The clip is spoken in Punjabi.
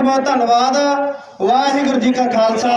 ਬਹੁਤ ਧੰਨਵਾਦ। ਵਾਹਿਗੁਰੂ ਜੀ ਕਾ ਖਾਲਸਾ